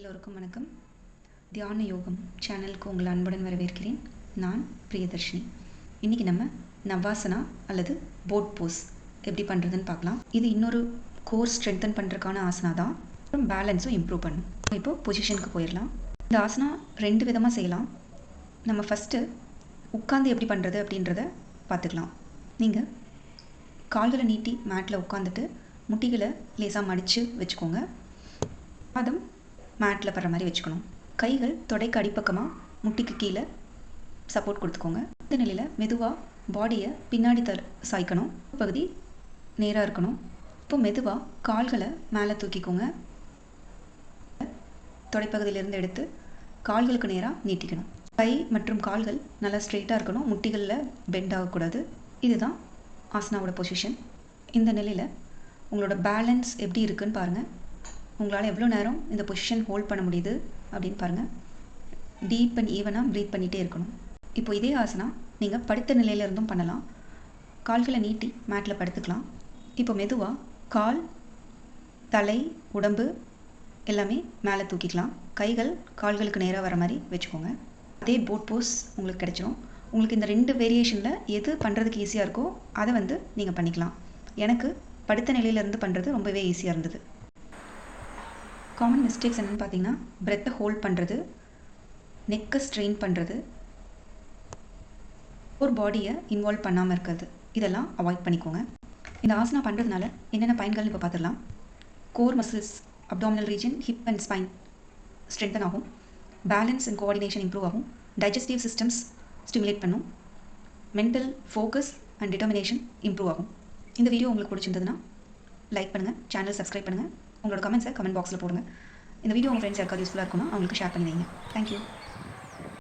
எல்லோருக்கும் வணக்கம். தியான யோகம் சேனலுக்கு உங்களை அன்புடன் வரவேற்கிறேன். நான் பிரியதர்ஷினி. இன்றைக்கி நம்ம நவாசனா அல்லது போட் போஸ் எப்படி பண்ணுறதுன்னு பார்க்கலாம். இது இன்னொரு கோர் ஸ்ட்ரென்தன் பண்ணுறதுக்கான ஆசனா தான். அப்புறம் பேலன்ஸும் இம்ப்ரூவ் பண்ணும். இப்போ பொசிஷனுக்கு போயிடலாம். இந்த ஆசனா ரெண்டு விதமாக செய்யலாம். நம்ம ஃபஸ்ட்டு உட்காந்து எப்படி பண்ணுறது அப்படின்றத பார்த்துக்கலாம். நீங்கள் கால்களை நீட்டி மேட்டில் உட்காந்துட்டு முட்டிகளை லேசாக மடித்து வச்சுக்கோங்க. பாதம் மேட்டில் படுற மாதிரி வச்சுக்கணும். கைகள் தொடைக்கு அடிப்பக்கமாக முட்டிக்கு கீழே சப்போர்ட் கொடுத்துக்கோங்க. இந்த நிலையில் மெதுவாக பாடியை பின்னாடி த சாய்க்கணும். பகுதி நேராக இருக்கணும். இப்போ மெதுவாக கால்களை மேலே தூக்கிக்கோங்க. தொடைப்பகுதியிலிருந்து எடுத்து கால்களுக்கு நேராக நீட்டிக்கணும். கை மற்றும் கால்கள் நல்லா ஸ்ட்ரெயிட்டாக இருக்கணும். முட்டிகளில் பெண்ட் ஆகக்கூடாது. இதுதான் ஆசனாவோட பொசிஷன் இந்த நிலையில் உங்களோட பேலன்ஸ் எப்படி இருக்குன்னு பாருங்கள் உங்களால் எவ்வளோ நேரம் இந்த பொசிஷன் ஹோல்ட் பண்ண முடியுது அப்படின்னு பாருங்கள் டீப் அண்ட் ஈவனாக ப்ரீத் பண்ணிகிட்டே இருக்கணும். இப்போ இதே ஆசனா நீங்கள் படுத்த நிலையில இருந்தும் பண்ணலாம். கால்களை நீட்டி மேட்டில் படுத்துக்கலாம். இப்போ மெதுவாக கால் தலை உடம்பு எல்லாமே மேலே தூக்கிக்கலாம். கைகள் கால்களுக்கு நேராக வர மாதிரி வச்சுக்கோங்க. அதே போட் போஸ் உங்களுக்கு கிடைச்சிரும். உங்களுக்கு இந்த ரெண்டு வேரியேஷனில் எது பண்ணுறதுக்கு ஈஸியாக இருக்கோ அதை வந்து நீங்கள் பண்ணிக்கலாம். எனக்கு படுத்த நிலையிலேருந்து பண்ணுறது ரொம்பவே ஈஸியாக இருந்தது. காமன் மிஸ்டேக்ஸ் என்னென்னு பார்த்தீங்கன்னா பிரெத்தை ஹோல்ட் பண்ணுறது நெக்கை ஸ்ட்ரெயின் பண்ணுறது ஒரு பாடியை இன்வால்வ் பண்ணாமல் இருக்கிறது. இதெல்லாம் அவாய்ட் பண்ணிக்கோங்க. இந்த ஆசனா பண்ணுறதுனால என்னென்ன பயன்கள்னு இப்போ பார்த்துடலாம்? Core muscles abdominal region hip and spine strengthen ஆகும். பேலன்ஸ் அண்ட் கோஆர்டினேஷன் இம்ப்ரூவ் ஆகும். டைஜஸ்டிவ் சிஸ்டம்ஸ் ஸ்டிமுலேட் பண்ணும். Mental focus and determination improve ஆகும். இந்த வீடியோ உங்களுக்கு பிடிச்சிருந்ததுன்னா லைக் பண்ணுங்கள் சேனல் சப்ஸ்கிரைப் பண்ணுங்கள் உங்களோட கமெண்ட்ஸை கமெண்ட் பாக்ஸில் போடுங்க. இந்த வீடியோ உங்கள் ஃப்ரெண்ட்ஸ் யாருக்காவது யூஸ்ஃபுல்லாக இருக்கும்னா அவங்களுக்கு ஷேர் பண்ணி வைங்க தேங்க்யூ